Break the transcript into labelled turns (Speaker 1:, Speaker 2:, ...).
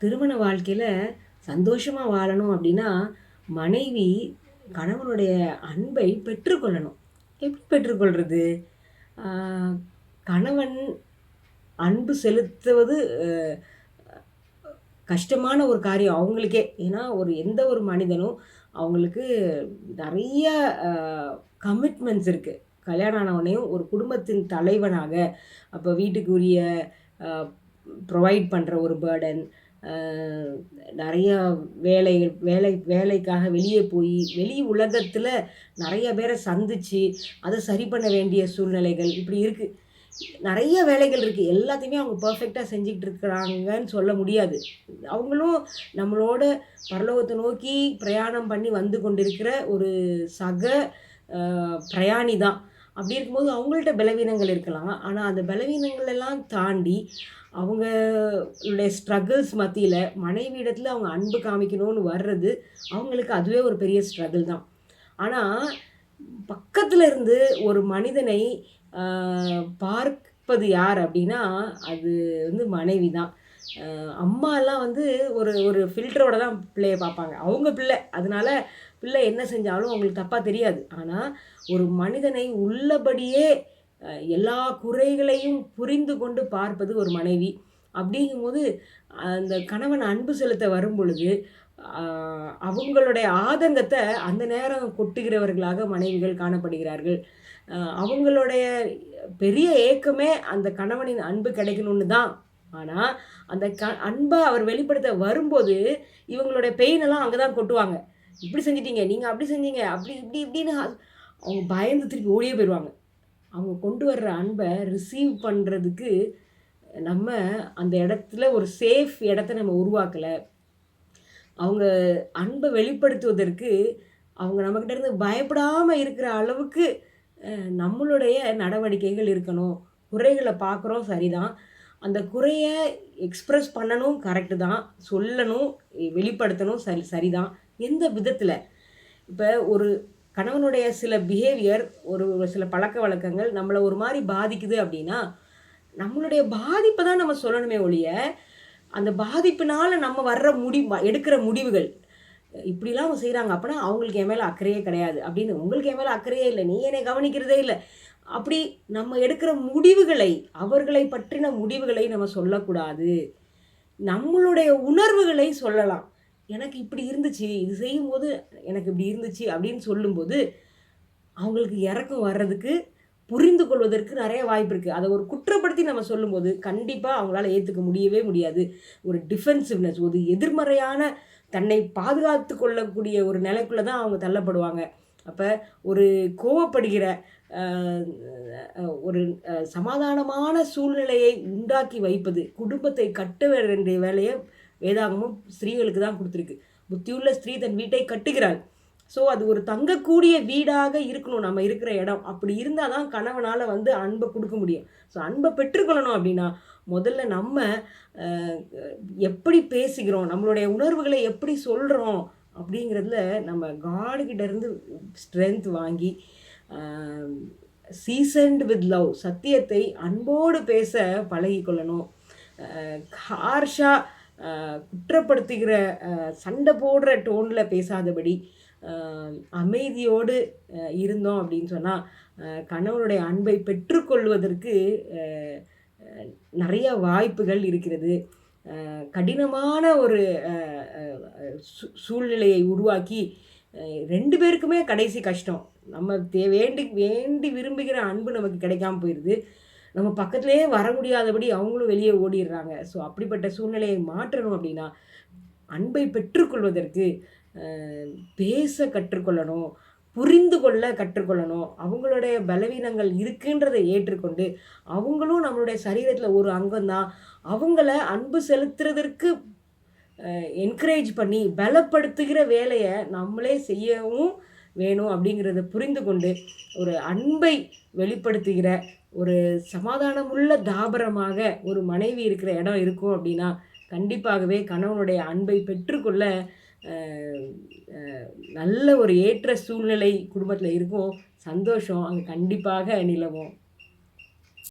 Speaker 1: திருமண வாழ்க்கையில் சந்தோஷமாக வாழணும் அப்படின்னா மனைவி கணவனுடைய அன்பை பெற்றுக்கொள்ளணும். எப்படி பெற்றுக்கொள்கிறது கணவன் அன்பு செலுத்துவது கஷ்டமான ஒரு காரியம் அவங்களுக்கே. ஏன்னா ஒரு எந்த ஒரு மனிதனும் அவங்களுக்கு நிறைய கமிட்மெண்ட்ஸ் இருக்குது கல்யாணம் ஆனவனையும் ஒரு குடும்பத்தின் தலைவனாக அப்போ வீட்டுக்கு உரிய ப்ரொவைட் பண்ணுற ஒரு பேர்டன் நிறையா வேலை வேலை வேலைக்காக வெளியே போய் வெளி உலகத்தில் நிறைய பேரை சந்தித்து அதை சரி பண்ண வேண்டிய சூழ்நிலைகள் இப்படி இருக்குது நிறைய வேலைகள் இருக்குது எல்லாத்தையுமே அவங்க பர்ஃபெக்டாக செஞ்சுக்கிட்டு இருக்கிறாங்கன்னு சொல்ல முடியாது. அவங்களும் நம்மளோட பரலோகத்தை நோக்கி பிரயாணம் பண்ணி வந்து கொண்டிருக்கிற ஒரு சக பிரயாணி தான். அப்படி இருக்கும்போது அவங்கள்ட்ட பலவீனங்கள் இருக்கலாம். ஆனால் அந்த பலவீனங்கள் எல்லாம் தாண்டி அவங்களுடைய ஸ்ட்ரகிள்ஸ் மத்தியில் மனைவியிடத்தில் அவங்க அன்பு காமிக்கணும்னு வர்றது அவங்களுக்கு அதுவே ஒரு பெரிய ஸ்ட்ரகிள் தான். ஆனால் பக்கத்தில் இருந்து ஒரு மனிதனை பார்ப்பது யார் அப்படின்னா அது வந்து மனைவி தான். அம்மாலாம் வந்து ஒரு ஒரு ஃபில்டரோட தான் பிள்ளையை பார்ப்பாங்க. அவங்க பிள்ளை. அதனால பிள்ளை என்ன செஞ்சாலும் அவங்களுக்கு தப்பாக தெரியாது. ஆனால் ஒரு மனிதனை உள்ளபடியே எல்லா குறைகளையும் புரிந்து கொண்டு பார்ப்பது ஒரு மனைவி. அப்படிங்கும்போது அந்த கணவன் அன்பு செலுத்த வரும் பொழுது அவங்களுடைய ஆதங்கத்தை அந்த நேரம் கொட்டுகிறவர்களாக மனைவிகள் காணப்படுகிறார்கள். அவங்களுடைய பெரிய ஏக்கமே அந்த கணவனின் அன்பு கிடைக்கணும்னு தான். ஆனால் அந்த க அன்பை அவர் வெளிப்படுத்த வரும்போது இவங்களுடைய பெயினெல்லாம் அங்கே தான் கொட்டுவாங்க. இப்படி செஞ்சிட்டீங்க நீங்கள் அப்படி செஞ்சீங்க அப்படி இப்படி இப்படின்னு அவங்க பயந்து திருப்பி ஓடியே போயிடுவாங்க. அவங்க கொண்டு வர்ற அன்பை ரிசீவ் பண்ணுறதுக்கு நம்ம அந்த இடத்துல ஒரு சேஃப் இடத்த நம்ம உருவாக்கலை. அவங்க அன்பை வெளிப்படுத்துவதற்கு அவங்க நம்மக்கிட்ட இருந்து பயப்படாமல் இருக்கிற அளவுக்கு நம்மளுடைய நடவடிக்கைகள் இருக்கணும். குறைகளை பார்க்குறோம் சரிதான். அந்த குறையை எக்ஸ்ப்ரெஸ் பண்ணணும் கரெக்டு தான். சொல்லணும் வெளிப்படுத்தணும் சரி சரிதான். எந்த விதத்தில்? இப்போ ஒரு கணவனுடைய சில பிஹேவியர் ஒரு ஒரு சில பழக்க வழக்கங்கள் நம்மளை ஒரு மாதிரி பாதிக்குது அப்படின்னா நம்மளுடைய பாதிப்பை தான் நம்ம சொல்லணுமே ஒழிய அந்த பாதிப்பினால் நம்ம வர்ற முடி எடுக்கிற முடிவுகள் இப்படிலாம் அவங்க செய்கிறாங்க அப்படின்னா அவங்களுக்கு என் மேலே அக்கறையே கிடையாது. அப்படின்னு உங்களுக்கு என் மேலே அக்கறையே இல்லை நீ என்னை கவனிக்கிறதே இல்லை. அப்படி நம்ம எடுக்கிற முடிவுகளை அவர்களை பற்றின முடிவுகளை நம்ம சொல்லக்கூடாது. நம்மளுடைய உணர்வுகளை சொல்லலாம். எனக்கு இப்படி இருந்துச்சு இது செய்யும்போது எனக்கு இப்படி இருந்துச்சு அப்படின்னு சொல்லும்போது அவங்களுக்கு இறக்கம் வர்றதுக்கு புரிந்து கொள்வதற்கு நிறைய வாய்ப்பு இருக்குது அதை ஒரு குற்றப்படுத்தி நம்ம சொல்லும்போது கண்டிப்பாக அவங்களால ஏற்றுக்க முடியவே முடியாது. ஒரு டிஃபென்சிவ்னஸ் ஒரு எதிர்மறையான தன்னை பாதுகாத்து கொள்ளக்கூடிய ஒரு நிலைக்குள்ளே தான் அவங்க தள்ளப்படுவாங்க. அப்போ ஒரு கோவப்படுகிற ஒரு சமாதானமான சூழ்நிலையை உண்டாக்கி வைப்பது குடும்பத்தை கட்ட வேண்டிய வேலையை வேதாகமும் ஸ்திரீகளுக்கு தான் கொடுத்துருக்கு. புத்தியுள்ள ஸ்திரீ தன் வீட்டை கட்டுகிறாள். ஸோ அது ஒரு தங்கக்கூடிய வீடாக இருக்கணும். நம்ம இருக்கிற இடம். அப்படி இருந்தால் தான் கணவனால் வந்து அன்பை கொடுக்க முடியும். ஸோ அன்பை பெற்றுக்கொள்ளணும் அப்படின்னா முதல்ல நம்ம எப்படி பேசுகிறோம்? நம்மளுடைய உணர்வுகளை எப்படி சொல்கிறோம் அப்படிங்கிறதுல நம்ம காடுகிட்ட இருந்து ஸ்ட்ரென்த் வாங்கி சீசன்ட் வித் லவ் சத்தியத்தை அன்போடு பேச பழகிக்கொள்ளணும். ஹார்ஷாக குற்றப்படுத்துகிற சண்டை போடுற டோனில் பேசாதபடி அமைதியோடு இருந்தோம் அப்படின்னு சொன்னால் கணவனுடைய அன்பை பெற்றுக்கொள்வதற்கு நிறைய வாய்ப்புகள் இருக்கிறது. கடினமான ஒரு சூழ்நிலையை உருவாக்கி ரெண்டு பேருக்குமே கடைசி கஷ்டம். நம்ம தே வேண்டி வேண்டி விரும்புகிற அன்பு நமக்கு கிடைக்காம போயிடுது நம்ம பக்கத்துலேயே வர முடியாதபடி அவங்களும் வெளியே ஓடிடுறாங்க. ஸோ அப்படிப்பட்ட சூழ்நிலையை மாற்றணும் அப்படின்னா அன்பை பெற்றுக்கொள்வதற்கு பேச கற்றுக்கொள்ளணும் புரிந்து கொள்ள கற்றுக்கொள்ளணும். அவங்களுடைய பலவீனங்கள் இருக்குன்றதை ஏற்றுக்கொண்டு அவங்களும் நம்மளுடைய சரீரத்தில் ஒரு அங்கம்தான். அவங்கள அன்பு செலுத்துறதற்கு என்கரேஜ் பண்ணி பலப்படுத்துகிற வேலையை நம்மளே செய்யவும் வேணும் அப்படிங்கிறத புரிந்து கொண்டு ஒரு அன்பை வெளிப்படுத்துகிற ஒரு சமாதானமுள்ள தாபரமாக ஒரு மனைவி இருக்கிற இடம் இருக்கும் அப்படின்னா கண்டிப்பாகவே கணவனுடைய அன்பை பெற்றுக்கொள்ள நல்ல ஒரு ஏற்ற சூழ்நிலை குடும்பத்தில் இருக்கும். சந்தோஷம் அங்கே கண்டிப்பாக நிலவும்.